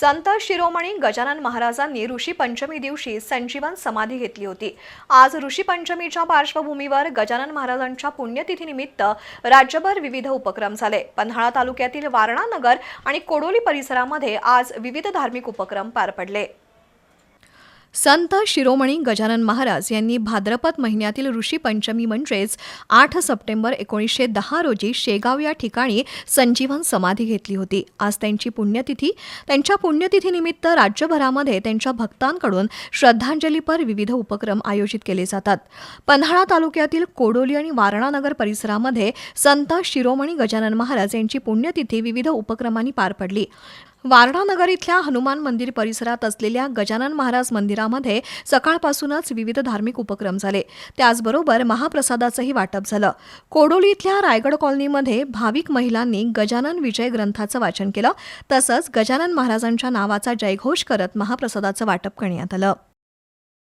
संत शिरोमणी गजानन महाराजांनी ऋषी पंचमी दिवशी संजीवन समाधी घेतली होती. आज ऋषी पंचमीच्या पार्श्वभूमीवर गजानन महाराजांच्या पुण्यतिथीनिमित्त राज्यभर विविध उपक्रम झाले. पन्हाळा तालुक्यातील वारणा नगर आणि कोडोली परिसरामध्ये आज विविध धार्मिक उपक्रम पार पडले. संत शिरोमणी गजानन महाराज यांनी भाद्रपद महिन्यातील ऋषी पंचमी म्हणजेच आठ सप्टेंबर एकोणीसशे दहा रोजी शेगाव या ठिकाणी संजीवन समाधी घेतली होती. आज त्यांची पुण्यतिथी. त्यांच्या पुण्यतिथीनिमित्त राज्यभरामध्ये त्यांच्या भक्तांकडून श्रद्धांजलीपर विविध उपक्रम आयोजित केले जातात. पन्हाळा तालुक्यातील कोडोली आणि वारणानगर परिसरामध्ये संत शिरोमणी गजानन महाराज यांची पुण्यतिथी विविध उपक्रमांनी पार पडली. वारणानगर इथल्या हनुमान मंदिर परिसरात असलेल्या गजानन महाराज मंदिरामध्ये सकाळपासूनच विविध धार्मिक उपक्रम झाले. त्याचबरोबर महाप्रसादाचंही वाटप झालं. कोडोली इथल्या रायगड कॉलनीमध्ये भाविक महिलांनी गजानन विजय ग्रंथाचं वाचन केलं. तसंच गजानन महाराजांच्या नावाचा जयघोष करत महाप्रसादाचं वाटप करण्यात आलं.